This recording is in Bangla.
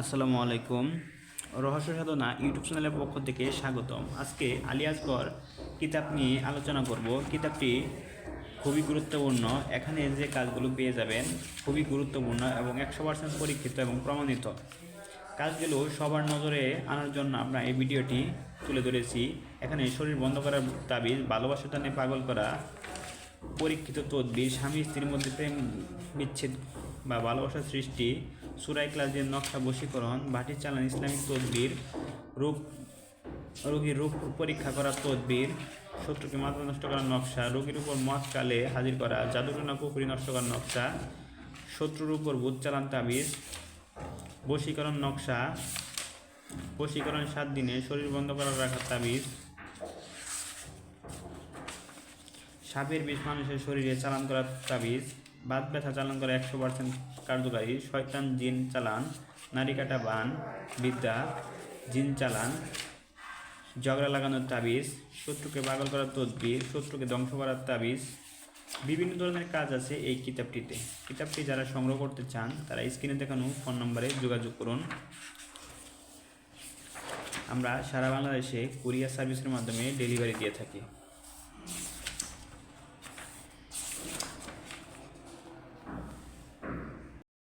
আসসালামু আলাইকুম। রহস্য সাধনা ইউটিউব চ্যানেলের পক্ষ থেকে স্বাগতম। আজকে আলিয়াজগর কিতাব নিয়ে আলোচনা করব। কিতাবটি খুবই গুরুত্বপূর্ণ। এখানে যে কাজগুলো পেয়ে যাবেন খুবই গুরুত্বপূর্ণ এবং একশো পার্সেন্ট পরীক্ষিত এবং প্রমাণিত। কাজগুলো সবার নজরে আনার জন্য আমরা এই ভিডিওটি তুলে ধরেছি। এখানে শরীর বন্ধ করার তাবিজ, ভালোবাসা টানে পাগল করা, পরীক্ষিত তদবির, স্বামী স্ত্রীর মধ্যে প্রেম বিচ্ছেদ বা ভালোবাসার সৃষ্টি সুরাই ক্লাসের নকশা বশীকরণ ভাটি চালান, ইসলামিক তদবির, রোগ রোগীর রোগ পরীক্ষা করার তদবির, শত্রুকে মাথা নষ্ট করার নকশা, রোগীর উপর মদকালে হাজির করা জাদুটনা পুকুরি নষ্ট করার নকশা, শত্রুর উপর ভূত চালান তাবিজ, বশীকরণ নকশা, বশীকরণ সাত দিনে শরীর বন্ধ করার রাখার তাবিজ, সাপের বিষ মানুষের শরীরে চালান করার তাবিজ বাত ব্যথা চালান করা একশো পার্সেন্ট কার্যকারী শয়তান জিন চালান, নারী কাটা বান, বিদ্যা, জিন চালান, ঝগড়া লাগানোর তাবিজ, শত্রুকে পাগল করার তদবির, শত্রুকে ধ্বংস করার তাবিজ, বিভিন্ন ধরনের কাজ আছে এই কিতাবটিতে। কিতাবটি যারা সংগ্রহ করতে চান, তারা স্ক্রিনে দেখানো ফোন নম্বরে যোগাযোগ করুন। আমরা সারা বাংলাদেশে কুরিয়ার সার্ভিসের মাধ্যমে ডেলিভারি দিয়ে থাকি।